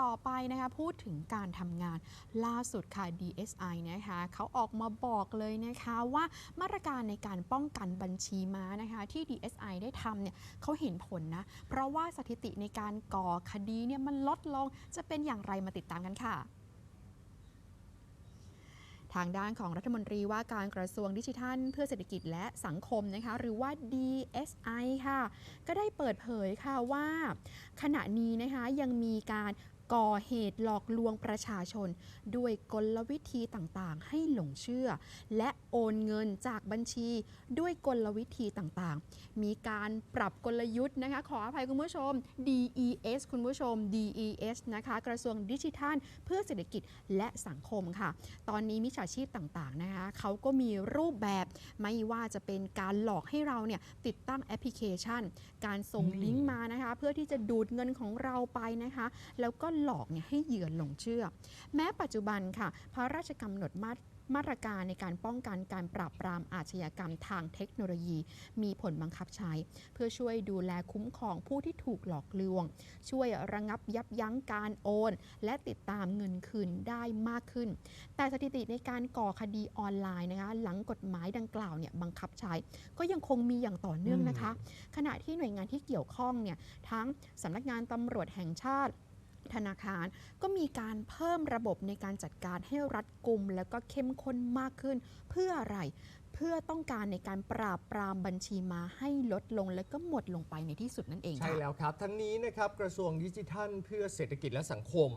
ต่อไปนะคะพูดถึงการทำงานล่าสุดค่ะ DSI นะคะเขาออกมาบอกเลยนะคะว่ามาตรการในการป้องกันบัญชีม้านะคะที่ DSI ได้ทำเนี่ยเขาเห็นผลนะ เพราะว่าสถิติในการก่อคดีเนี่ยมันลดลงจะเป็นอย่างไรมาติดตามกันค่ะทางด้านของรัฐมนตรีว่าการกระทรวงดิจิทัล เพื่อเศรษฐกิจและสังคมนะคะหรือว่า DSI ค่ะ ก็ได้เปิดเผยค่ะว่า ขณะนี้นะคะยังมีการ ก่อเหตุหลอกลวงประชาชน ด้วยกลวิธีต่างๆ ให้หลงเชื่อ และโอนเงินจากบัญชีด้วยกลวิธีต่างๆ มีการปรับกลยุทธ์นะคะขออภัยคุณผู้ชม DES คุณผู้ชม DES นะคะกระทรวงดิจิทัล เพื่อเศรษฐกิจและสังคมค่ะ ตอนนี้มิจฉาชีพต่างๆนะคะเขาก็มีรูปแบบไม่ว่าจะเป็นการหลอกให้เราเนี่ยติดตั้งแอปพลิเคชัน การส่งอืมลิงก์มานะคะเพื่อที่จะดูดเงินของเราไปนะคะ แล้วก็หลอกเนี่ยให้เหยื่อหลงเชื่อ แม้ปัจจุบันค่ะ พระราชกำหนดมาตรมาตรการในการป้องกันการปราบปรามอาชญากรรมทางเทคโนโลยี มีผลบังคับใช้ เพื่อช่วยดูแลคุ้มครองผู้ที่ถูกหลอกลวง ช่วยระงับยับยั้งการโอน และติดตามเงินคืนได้มากขึ้น แต่สถิติในการก่อคดีออนไลน์นะคะหลังกฎหมายดังกล่าวเนี่ยบังคับใช้ ก็ยังคงมีอย่างต่อเนื่องนะคะ ขณะที่หน่วยงานที่เกี่ยวข้องเนี่ยทั้งสำนักงานตำรวจแห่งชาติ ธนาคารก็มีการเพิ่มระบบในการจัดการให้รัดกุม แล้วก็เข้มข้นมากขึ้น เพื่ออะไร เพื่อต้องการในการปราบปรามบัญชีมาให้ลดลงและก็หมดลงไปในที่สุดนั่นเองใช่แล้วครับ ทั้งนี้นะครับกระทรวงดิจิทัล เพื่อเศรษฐกิจและสังคม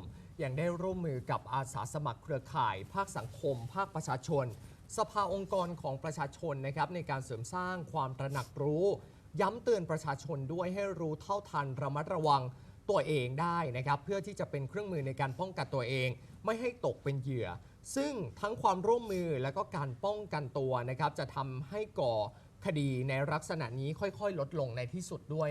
ยังได้ร่วมมือกับอาสาสมัครเครือข่าย ภาคสังคม ภาคประชาชน สภาองค์กรของประชาชนนะครับในการเสริมสร้างความตระหนักรู้ ย้ำเตือนประชาชนด้วยให้รู้เท่าทันระมัดระวัง ตัวเองได้นะครับ เพื่อที่จะเป็นเครื่องมือในการป้องกันตัวเอง ไม่ให้ตกเป็นเหยื่อ ซึ่งทั้งความร่วมมือและก็การป้องกันตัวนะครับ จะทำให้ก่อคดีในลักษณะนี้ค่อยๆ ลดลงในที่สุดด้วย